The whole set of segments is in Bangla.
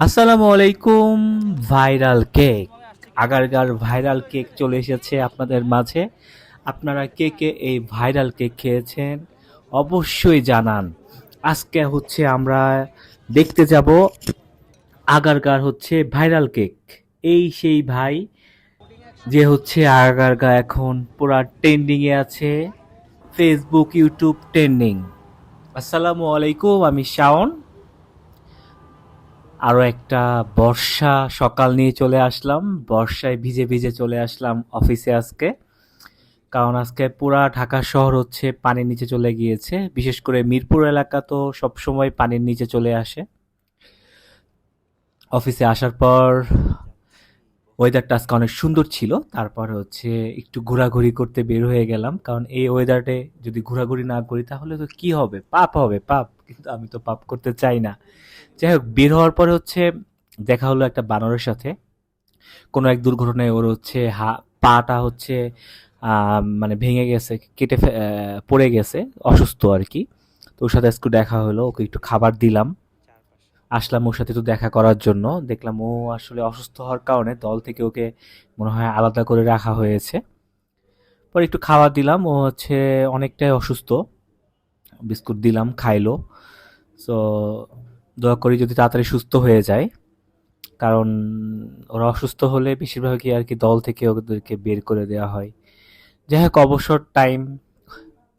আসসালামু আলাইকুম ভাইরাল কেক। আগারগার ভাইরাল কেক চলে এসেছে আপনাদের মাঝে। আপনারা কে কে এই ভাইরাল কেক খেয়েছেন অবশ্যই জানান। আজকে হচ্ছে আমরা দেখতে যাব আগারগার হচ্ছে ভাইরাল কেক। এই সেই ভাই যে হচ্ছে আগারগা এখন পুরা ট্রেন্ডিংয়ে আছে ফেসবুক ইউটিউব ট্রেন্ডিং আসসালামু আলাইকুম আমি শাওন। আরও একটা বর্ষা সকাল নিয়ে চলে আসলাম। বর্ষায় ভিজে ভিজে চলে আসলাম অফিসে আজকে। কারণ আজকে পুরা ঢাকা শহর হচ্ছে পানির নিচে চলে গিয়েছে। বিশেষ করে মিরপুর এলাকা তো সবসময় পানির নিচে চলে আসে। অফিসে আসার পর ওয়েদারটা আজকে অনেক সুন্দর ছিল। তারপর হচ্ছে একটু ঘোরাঘুরি করতে বের হয়ে গেলাম। কারণ এই ওয়েদারে যদি ঘোরাঘুরি না করি তাহলে তো কি হবে? পাপ হবে, পাপ। কিন্তু আমি তো পাপ করতে চাই না। যাই হোক বের হওয়ার পরে হচ্ছে দেখা হলো একটা বানরের সাথে। কোনো এক দুর্ঘটনায় ওর হচ্ছে হা, পাটা হচ্ছে মানে ভেঙে গেছে, কেটে পড়ে গেছে, অসুস্থ আর কি তো ওর সাথে একটু দেখা হলো, ওকে একটু খাবার দিলাম। আসলাম ওর সাথে একটু দেখা করার জন্য। দেখলাম ও আসলে অসুস্থ হওয়ার কারণে দল থেকে ওকে মনে হয় আলাদা করে রাখা হয়েছে। পরে একটু খাবার দিলাম, ও হচ্ছে অনেকটাই অসুস্থ। বিস্কুট দিলাম, খাইলো। সো দোয়া করি যদি তাড়াতাড়ি সুস্থ হয়ে যায়। কারণ ওরা অসুস্থ হলে বেশিরভাগই আর কি দল থেকে ওদেরকে বের করে দেওয়া হয়। যাই হোক, অবসর টাইম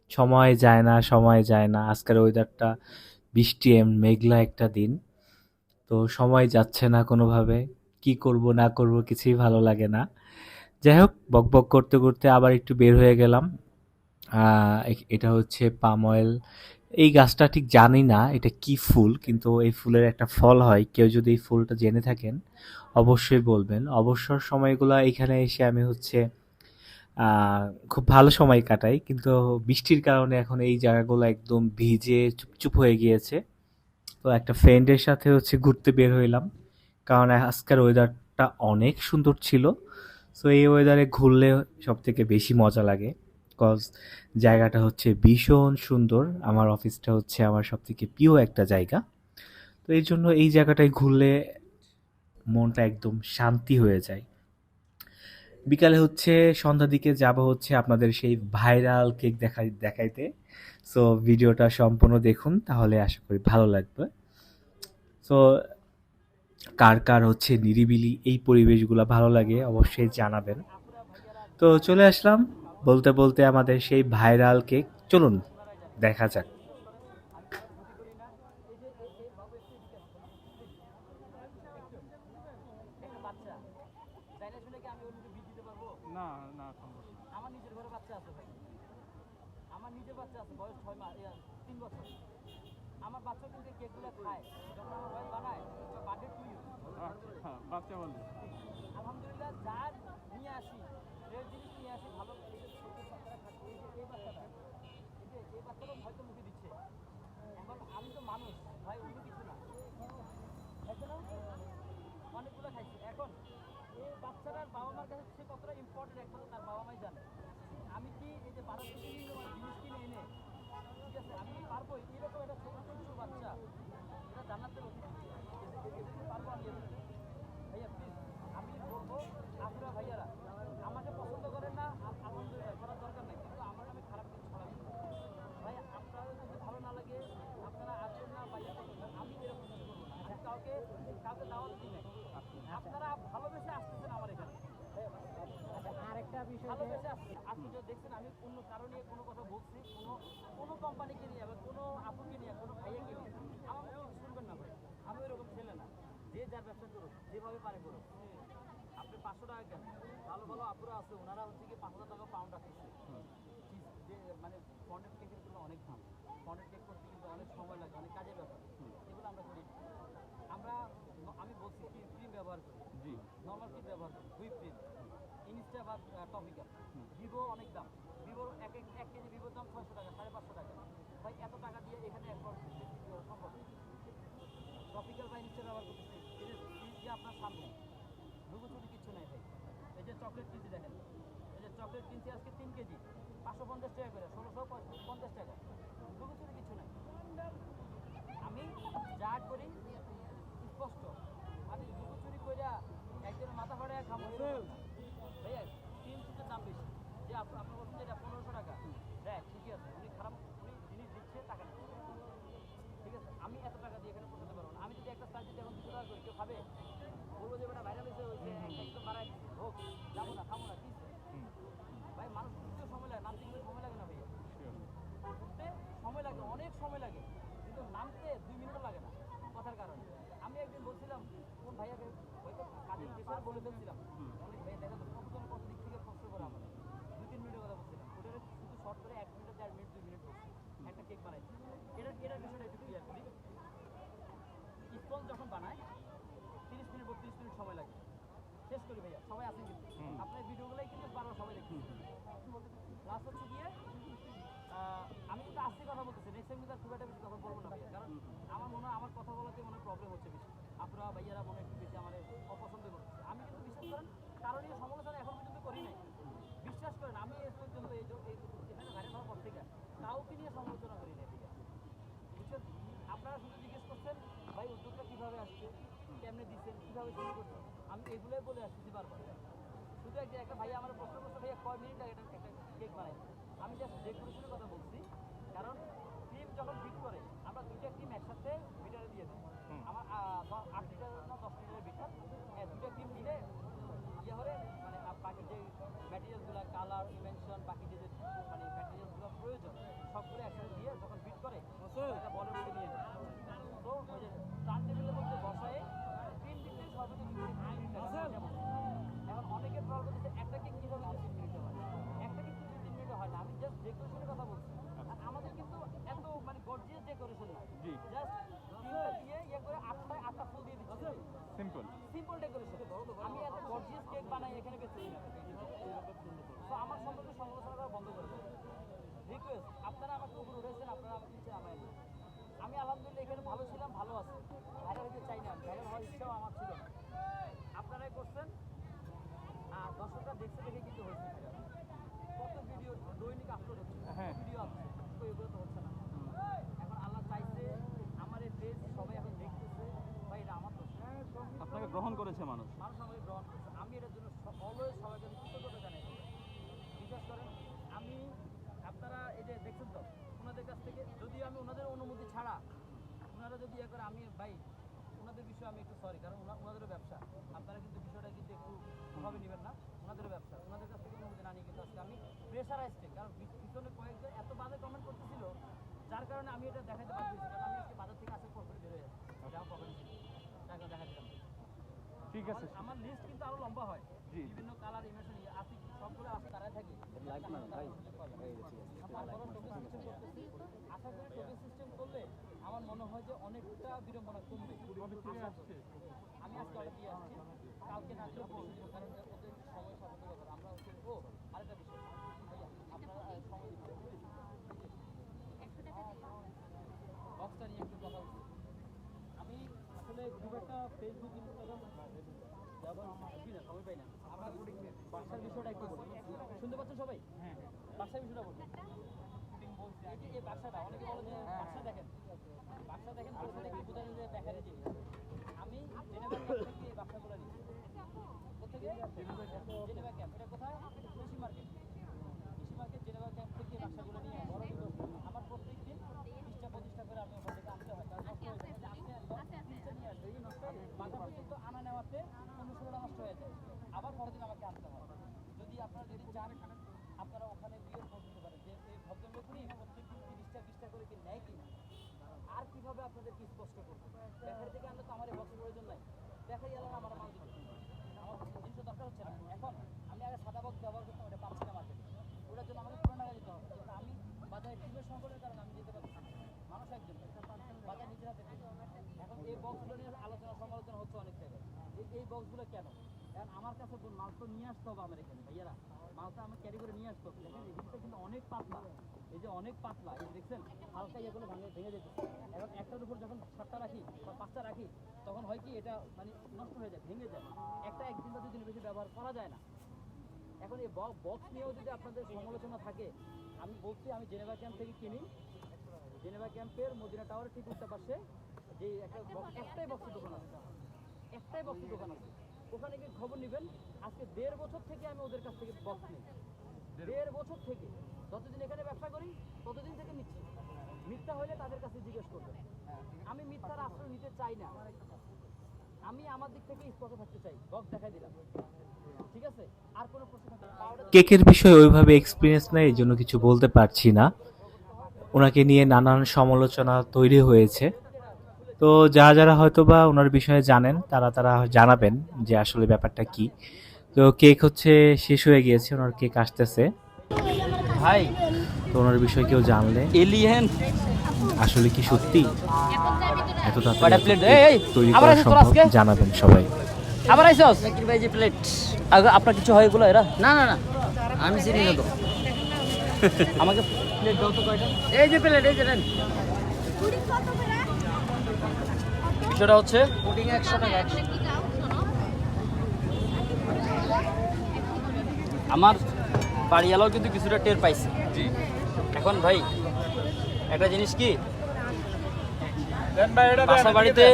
সময় যায় না, সময় যায় না। আজকের ওয়েদারটা বৃষ্টি এম মেঘলা একটা দিন। তো সময় যাচ্ছে না কোনোভাবে। কি করব, না করব কিছুই ভালো লাগে না। যাই হোক বকবক করতে করতে আবার একটু বের হয়ে গেলাম। এটা হচ্ছে পাম অয়েল এই গাছটা ঠিক জানি না এটা কি ফুল, কিন্তু এই ফুলের একটা ফল হয়। কেউ যদি এই ফুলটা জেনে থাকেন, অবশ্যই বলবেন। অবসর সময়গুলো এখানে এসে আমি হচ্ছে খুব ভালো সময় কাটাই, কিন্তু বৃষ্টির কারণে এখন এই জায়গাগুলো একদম ভিজে চুপচুপ হয়ে গিয়েছে। তো একটা ফ্রেন্ডের সাথে হচ্ছে ঘুরতে বের হইলাম, কারণ আজকের ওয়েদারটা অনেক সুন্দর ছিল। সো এই ওয়েদারে ঘুরলে সব থেকে বেশি মজা লাগে। কজ জায়গাটা হচ্ছে ভীষণ সুন্দর। আমার অফিসটা হচ্ছে আমার সব থেকে প্রিয় একটা জায়গা। তো এই জন্য এই জায়গাটায় ঘুরলে মনটা একদম শান্তি হয়ে যায়। বিকালে হচ্ছে সন্ধ্যার দিকে যাব হচ্ছে আপনাদের সেই ভাইরাল কেক দেখাই দেখাইতে। সো ভিডিওটা সম্পূর্ণ দেখুন, তাহলে আশা করি ভালো লাগবে। সো কার কার হচ্ছে নিরিবিলি এই পরিবেশগুলো ভালো লাগে অবশ্যই জানাবেন। তো চলে আসলাম বলতে বলতে আমাদের সেই ভাইরাল কেক চলুন দেখা যাক। না না সম্ভব না। আমার নিজের ঘরে বাচ্চা আছে ভাই। আমার নিজের বাচ্চা আছে বয়স ছয় মাস তিন বছর। আমার বাচ্চা কিন্তু কেকগুলো খায়। যখন আমার ভাই বানায় বার্থডে টু ইউ বাচ্চা বলে। আলহামদুলিল্লাহ যা নিয়ে আসি যে জিনিস নিয়ে আসি ভালো হয়তো মুখে দিচ্ছে। এখন আমি তো মানুষ, ভাই কিছু না। অনেকগুলো খাইছে। এখন এই বাচ্চাটার বাবা মার কাছে সে কতটা ইম্পর্টেন্ট একমাত্র তার বাবা মাই জানে। আমি কি এই যে বারো থেকে জিনিস কিনে এনে, ঠিক আমি পারব? এরকম একটা ছোটো ছোট বাচ্চা, এটা জান্নাতের অতিথি এদের- এদের কি পারব আমি এদের? ভাইয়া প্লিজ আমি বলব আপনারা ভাইয়ারা আমাকে পছন্দ করেন না আল- আলহামদুলিল্লাহ করার দরকার নেই কিন্তু আমার নামে খারাপ কিছু ছড়াবেন না। ভাই আপনাদের যদি ভালো না লাগে আপনারা আসবেন না বাইরে করবেন না আমি এরকম কিছু করব না আমি কাউকে কাউকে দাওয়াত দিই নাই আপনারা ভালোবেসে আসতেছেন আমার এখানে আরেকটা বিষয় ভালোবেসে আসছে আপনি যদি দেখছেন আমি কোনো কারণে কোনো কথা বলছি কোনো কোনো কোম্পানিকে নিয়ে বা কোনো আপুকে নিয়ে কোনো ভাইয়াকে নিয়ে। আমার শুনবেন না ভাই। আমি ওইরকম ছেলে না। যে যার ব্যবসা করুক যেভাবে পারে করুক। আপনি পাঁচশো টাকা কেন ভালো ভালো আপুরা আছে ওনারা হচ্ছে কি পাঁচ হাজার টাকা পাউন্ড যে মানে গুলো অনেক দাম ফন্টেড কেক করতে কিন্তু অনেক সময় লাগে অনেক কাজের ব্যাপার এগুলো আমরা করি না। আমরা আমি বলছি ক্রিম ব্যবহার করি জি নর্মাল ক্রিম ব্যবহার করি হুইপ ক্রিম ইনস্টা টপিক্যাল ভিভো অনেক দাম ভিভোর এক এক এক কেজি ভিভোর দাম ছয়শো টাকা সাড়ে পাঁচশো টাকা ভাই এত টাকা দিয়ে এখানে একবার বিক্রি করা সম্ভব টপিক্যাল বা ইনস্টা ব্যবহার করতেছি এই যে ফ্রিজ যে আপনার সামনে লুকোচুরি কিছু নাই ভাই এই যে চকলেট কিনছি দেখেন এই যে চকলেট কিনছি আজকে তিন কেজি পাঁচশো পঞ্চাশ টাকা করে ষোলোশো পঞ্চাশ টাকা লুকোচুরি কিছু নাই আমি যা করি স্পষ্ট কথা বলতেছি নেক্সট টাইম কিন্তু আর খুব একটা বেশি কথা বলব না ভাইয়া কারণ আমার মনে হয় আমার কথা বলাতে মনে প্রবলেম হচ্ছে বেশি আপনারা ভাইয়ারা মনে হয় একটু বেশি আমার অপছন্দ করতেছে আমি কিন্তু বিশ্বাস করেন কারণ এই সমালোচনা এখন পর্যন্ত করি নাই বিশ্বাস করেন আমি এ পর্যন্ত এই যে- এই এখানে ভাইরাল হওয়ার পর থেকে কাউকে নিয়ে সমালোচনা করি নাই ঠিক আছে বুঝছেন আপনারা শুধু জিজ্ঞেস করছেন ভাই উদ্যোগটা কীভাবে আসছে কেমনে কীভাবে শুরু করছেন আমি এগুলোই বলে আসতেছি বারবার শুধু একটা ভাই আমার প্রশ্ন করছে, ভাইয়া, কয় মিনিট আগে একটা কেক বানাই আমি জাস্ট ডেকোরেশনের কথা বলছি কারণ টিম যখন বিট করে আমরা দুইটা টিম একসাথে বিটারে দিয়ে দিই আমার আহ, দ- আট লিটার না দশ লিটারের বিটার হ্যাঁ দুইটা টিম দিলে ইয়ে হলে মানে আহ, বাকি যে ম্যাটেরিয়ালসগুলো কালার ইনভেনশন বাকি যে যে মানে ম্যাটেরিয়ালসগুলো প্রয়োজন সবগুলো একসাথে দিয়ে যখন বিট করে একটা বলের মধ্যে নিয়ে যায় তো ওই যে টার্ন টেবিলের মধ্যে বসায় তিন দিকে সর্বোচ্চ তিন মিনিট লাগে এখন অনেকের প্রবলেম হচ্ছে একটা কেক কীভাবে দু তিন মিনিটে হয় একটা কেক দু তিন মিনিটে হয় না আমি জাস্ট ডেকোরেশনের কথা বলছি আর আমাদের কিন্তু এত মানে গর্জিয়াস ডেকোরেশন না জি জাস্ট তিনটা দিয়ে ইয়ে করে আটটায় আটটা ফুল দিয়ে দিচ্ছি সিম্পল সিম্পল ডেকোরেশন আমি এত গর্জিয়াস কেক বানাই এখানে বেচতেছি না তো আমার সম্পর্কে সমালোচনা করা বন্ধ করে দেবো রিকোয়েস্ট আপনারা আমাকে উপরে উঠেছেন আপনারা আমাকে নিচে নামায় আমি আলহামদুলিল্লাহ এখানে ভালো ছিলাম ভালো আছি ভাইরাল হতে চাই না ভাইরাল হওয়ার ইচ্ছাও আমার ছিল না আপনারাই করছেন আর দর্শকরা দেখতে দেখে কিন্তু হয়েছে। কত ভিডিও দৈনিক আপলোড হচ্ছে হ্যাঁ। ভিডিও আছে তো এগুলো তো হচ্ছে না এখন আল্লাহ চাইছে আমার এই পেজ সবাই এখন দেখতেছে ভাই এটা আমার দোষ। আপনাকে গ্রহণ করেছে মানুষ মানুষ আমাকে গ্রহণ করছে আমি এটার জন্য অলওয়েজ সবাইকে আমি কৃতজ্ঞতা জানাই বিশ্বাস করেন আমি আপনারা এই যে দেখছেন তো ওনাদের কাছ থেকে যদি আমি ওনাদের অনুমতি ছাড়া ওনারা যদি ইয়ে করে আমি ভাই ওনাদের বিষয়ে আমি একটু সরি কারণ ওনা- ওনাদেরও ব্যবসা আপনারা কিন্তু বিষয়টা কিন্তু একটু ওভাবে নেবেন না ওনাদেরও ব্যবসা ওনাদের কাছ থেকে অনুমতি না নিয়ে কিন্তু আজকে আমি প্রেশারাইজড কারণ পি- পিছনে কয়েকজন এত বাজে কমেন্ট করতেছিল যার কারণে আমি এটা দেখাতে পারতেছি কারণ আমি আজকে বাজার থেকে আসার পর করে বের হয়ে যাচ্ছি এটা আমার পকেটে ছিল তাকে দেখা দিলাম ঠিক আছে আমার- আমার লিস্ট কিন্তু আরও লম্বা হয় জি। বিভিন্ন কালার ইমেশন আছে সবগুলো আছে তারাই টোকেন সিস্টেম করতেছি আশা করি সিস্টেম করলে আমার মনে হয় যে অনেকটা বিড়ম্বনা কমবে আমি আজকে অর্ডার আসছি কালকে না দিলে কারণ ওদের সময় আমরা ও আরেকটা বিষয় বক্সটা নিয়ে একটু কথা আমি আসলে খুব একটা ফেসবুক ইনস্টাগ্রাম ব্যবহার করি না সময় পাই না আমরা বাসার বিষয়টা একটু বলি শুনতে পাচ্ছেন সবাই হ্যাঁ বাসার বিষয়টা বলি এই যে এই বাক্সাটা অনেকে বলে যে বাক্সা দেখেন বাক্সা দেখেন বলতে কি বোঝায় যে দেখার জিনিস আমি জেনেভা ক্যাম্প থেকে এই বাক্সাগুলো নিচ্ছি কোথেকে জেনেভা ক্যাম্প এটা কোথায় কৃষি মার্কেট কৃষি মার্কেট জেনেভা ক্যাম্প থেকে এই বাক্সাগুলো নিয়ে আসি। আমার প্রত্যেক দিন বিশটা পঁচিশটা করে আমি ওখান থেকে আনতে হয় কারণ নষ্ট হয়ে যায় আপনি একদম তিনটে নিয়ে আসবেন এই নষ্ট মাথা পর্যন্ত আনা নেওয়াতে পনেরো ষোলোটা নষ্ট হয়ে যায় আবার পরের দিন আমাকে আনতে হয় যদি আপনারা যদি চান আপনারা ওখানে গিয়ে খোঁজ নিতে পারেন যে এই ভদ্রলোকই প্রত্যেকদিন তিরিশটা বিশটা করে কি নেয় কি না আর কীভাবে আপনাদের কি স্পষ্ট করব ব্যাপারি থেকে আনলে তো আমার এই বক্স প্রয়োজন নাই ব্যাপারি এলাকা আমার মাল দিতে আমার জিনিসের দরকার হচ্ছে না এখন আমি আগে সাদা বক্স ব্যবহার করতাম ওটা পাচ্ছি না মার্কেটে ওটার জন্য আমাকে পুরো টাকা দিতে হবে কিন্তু আমি বাজারে টিমের সংকটের কারণে আমি যেতে পারছি না। মানুষ একজন বাজার নিজের হাতে কিনে। এখন এই বক্সগুলো নিয়ে আলোচনা সমালোচনা হচ্ছে অনেক জায়গায় এই- এই বক্সগুলো কেন কারণ আমার কাছে বোন মাল তো নিয়ে আসতে হবে আমার এখানে, ভাইয়ারা। মালটা আমি ক্যারি করে নিয়ে আসতে। হবে দেখেন জিনিসটা কিন্তু অনেক পাতলা। এই যে অনেক পাতলা, এই দেখছেন, হালকা ইয়েগুলো ভেঙে ভেঙে যেতেছে। এখন একটার উপর যখন সাতটা রাখি বা পাঁচটা রাখি, তখন হয় কি, এটা মানে নষ্ট হয়ে যায়, ভেঙে যায়। একটা একদিন বা দুদিন বেশি ব্যবহার করা যায় না। এখন এই বক্স নিয়েও যদি আপনাদের সমালোচনা থাকে, আমি বলছি, আমি জেনেভা ক্যাম্প থেকে কিনি। জেনেভা ক্যাম্পের মদিনা টাওয়ারের ঠিক উল্টা পাশে যে একটা একটাই বক্সের দোকান আছে। একটাই বক্সের দোকান আছে। ওখানে গিয়ে খবর নেবেন। আজকে দেড় বছর থেকে আমি ওদের কাছ থেকে বক্স নিই। দেড় বছর থেকে। যতদিন এখানে ব্যবসা করি ততদিন থেকে নিচ্ছি। মিথ্যা হলে তাদের কাছে জিজ্ঞেস করবেন। আমি মিথ্যার আশ্রয় নিতে চাই না। আমি আমার দিক থেকে স্পষ্ট থাকতে চাই। বক্স দেখাই দিলাম। ঠিক আছে? আর কোনো প্রশ্ন থাকলে কেকের বিষয়ে ওইভাবে এক্সপিরিয়েন্স নেই এই জন্য কিছু বলতে পারছি না। ওনাকে নিয়ে নানান সমালোচনা তৈরি হয়েছে। তো যারা যারা হয়তো বা ওনার বিষয়ে জানেন তারা তারা জানাবেন যে আসলে ব্যাপারটা কি। তো কেক হচ্ছে শেষ হয়ে গিয়েছে ওনার কেক আসতেছে। ভাই। তো ওনার বিষয়ে কেউ জানলে? এলিয়েন আসলে কি সত্যি? এত তাড়াতাড়ি plate? এই, এই, তৈরি আবার করা সম্ভব? আজকে? জানাবেন সবাই। আবার আইসস ভাই যে প্লেট আপনার কিছু হয় এগুলো এরা? না না না। আমি চিনি না তো। আমাকে প্লেট দাও তো কয়টা? এই যে প্লেট এই যে নেন। বিষয়টা হচ্ছে? পুডিং একশো টাকা। আমার বাড়িওয়ালাও কিন্তু কিছুটা টের পাইছে। এখন ভাই একটা জিনিস কি? বাসা বাড়িতে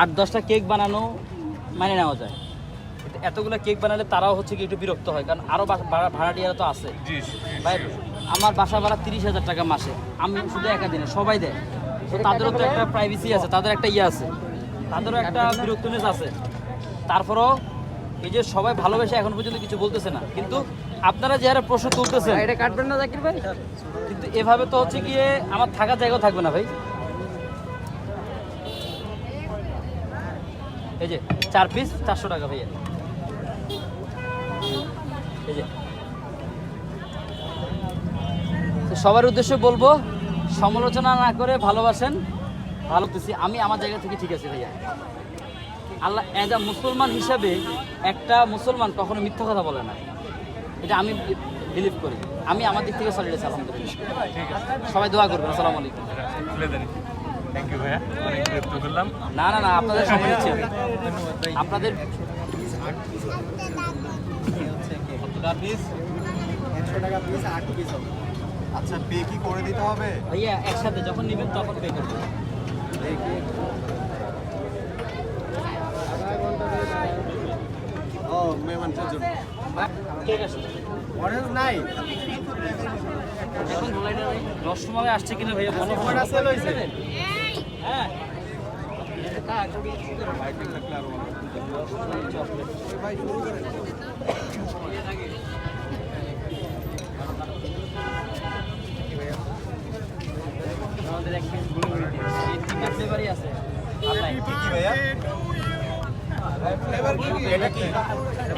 আট দশটা কেক বানানো মানে নেওয়া যায়। এতগুলো কেক বানালে তারাও হচ্ছে কি একটু বিরক্ত হয় কারণ আরও ভাড়াটিয়ারা তো আছে। ভাই আমার বাসা ভাড়া তিরিশ হাজার টাকা মাসে। আমি শুধু একা দিনে সবাই দেয়। তাদেরও তো একটা প্রাইভেসি আছে তাদের একটা ইয়ে আছে। তাদেরও একটা বিরক্তনেস আছে। তারপরও এই যে সবাই ভালোবেসে এখন পর্যন্ত কিছু বলতেছে না। কিন্তু আপনারা যে হারে প্রশ্ন তুলতেছেন এটা কাটবেন না জাকির ভাই? কিন্তু এভাবে তো হচ্ছে গিয়ে আমার থাকার জায়গাও থাকবে না ভাই। এই যে চার পিস চারশো টাকা ভাইয়া। এই যে। তো সবার উদ্দেশ্যে বলব সমালোচনা না করে ভালোবাসেন ভালো করতেছি। আমি আমার জায়গা থেকে ঠিক আছে ভাইয়া। আল্লাহ অ্যাজ আ মুসলমান হিসাবে একটা মুসলমান কখনো মিথ্যা কথা বলে না। এটা আমি বিলিভ করি। আমি আমার দিক থেকে সলিড আছি আলহামদুলিল্লাহ। সবাই দোয়া করবেন আসসালামু আলাইকুম। থ্যাংক ইউ ভাইয়া। অনেক বিরক্ত করলাম। না না না আপনাদের সময় আমি। আপনাদের আচ্ছা পে কি করে দিতে হবে? ভাইয়া একসাথে যখন নেবেন তখন পে করবেন। ও মেহমানটার জন্য। ঠিক আছে। অরেঞ্জ নাই? এখন ধুলাইটা ভাই রসমালাই আসছে কিনা ভাইয়া মনে হয় কয়টা সেল হয়েছে। হ্যাঁ। আমাদের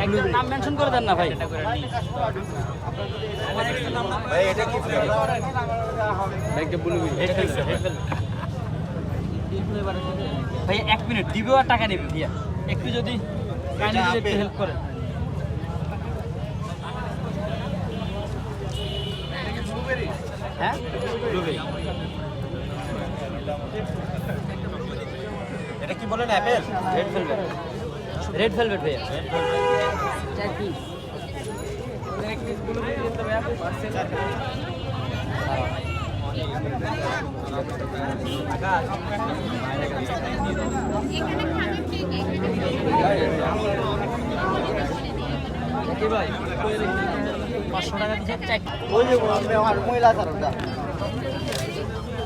একদম মেনশন করে দেন না ভাই ভাই এক মিনিট দিবে আর টাকা নেবে ভাইয়া একটু যদি হেল্প করেন হ্যাঁ এটা কি বলেন apple red velvet red velvet ভাইয়া পাঁচশো টাকা দিচ্ছে চার ওই যে আমার মহিলা দিলে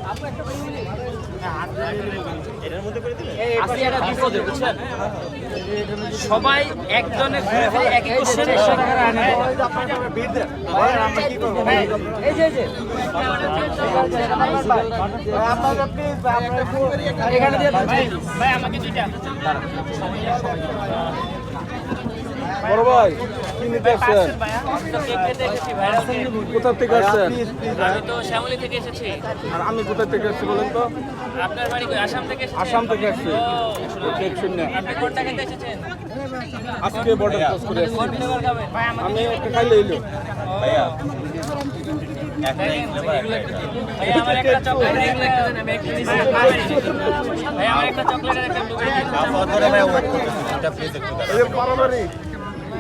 আসি একটা সবাই একজনে ঘুরে ফিরে একই কোশ্চেন বিট দেন ভাই আমরা কি করব ভাই এই যে এই যে আপনারা প্লিজ আপনারা এখানে দিয়ে ভাই আমাকে দুইটা। বড় ভাই কি নিতে আসছেন? কোথা থেকে আসছেন? আমি তো শ্যামলী থেকে এসেছি। আর আমি কোথা থেকে আসছি বলেন তো? আপনার বাড়ি আসাম থেকে আসাম থেকে আসছি। কেক শূন্য আপনি কোন টাকাতে এসেছেন? আজকে বর্ডার ক্রস করে আমি একটা খাইলে এলো। ভাইয়া ভাই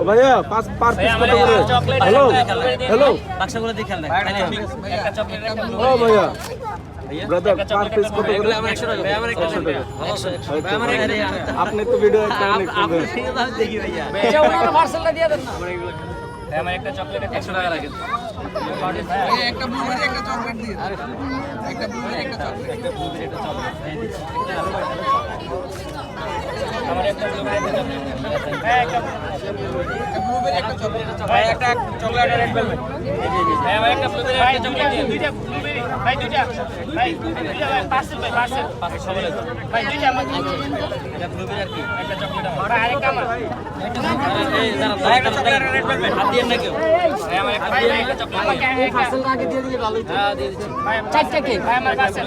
ও ভাইয়া পাঁচ পার ভাই পিস আমার কত করে একটা চকলেট আর হ্যালো একটা ব্লুবেরি দিন হ্যালো বাক্সগুলো দিয়ে খেয়াল একটা চকলেট আর একটা ও ব্লুবেরি ভাইয়া। ব্রাদার একটা পার চকলেট পিস একটা কত ব্লুবেরি। করে এগুলো আমার 100 টাকা ভাই আমার একটা একশো টাকা ভাই আমার একটা আপনি তো ভিডিও একটা অনেক করবেন দেখি ভাইয়া। এটা ওনার পার্সেলটা দিয়ে দেন না। ভাই আমার একটা চকলেট আর 100 টাকা রাখেন। আমার একটা ব্লুবেরি একটা চকলেট ভাই একটা ভাই একটা চকলেট আর একটা ভাই আমার একটা ব্লুবেরি একটা আর কি আমার চারটা পার্সেল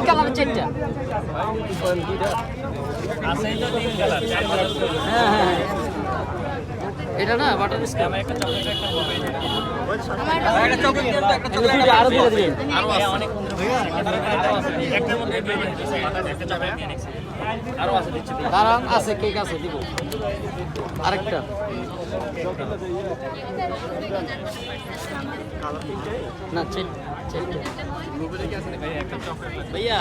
কালার হ্যাঁ হ্যাঁ হ্যাঁ। এটা না বাটার স্কচ আমার একটা দাঁড়ান আছে কেক আছে দিব। আরেকটা। না চারটা ভাইয়া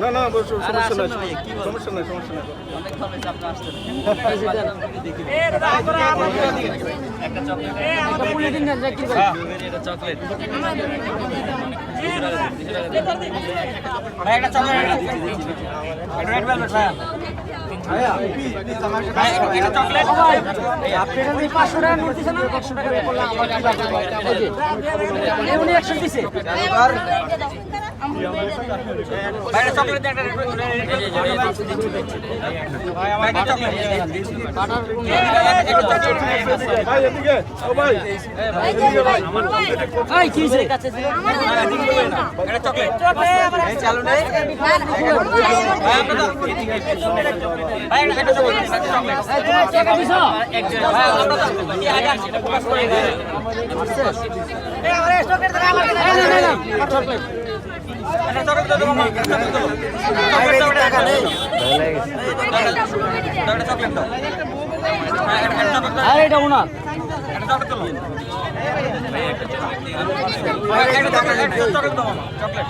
না? না সমস্যা নাই? সমস্যা নাই সমস্যা নাই অনেক ভালো হয়েছে আপনি আসছেন। এই যে দেন। একটা চকলেট একটা বুলেটিন দেন যা কি ভাই এটা চকলেট। ভাই একটা চকলেট রেড ভেলভেট ভাই। ভাই একটা চকলেট। আপনি এটা দিয়ে পাঁচশো টাকা নোট দিছেন না একশো টাকা হয়? উনি একশো একটা চকলেট আর এটা ওনার। চকলেট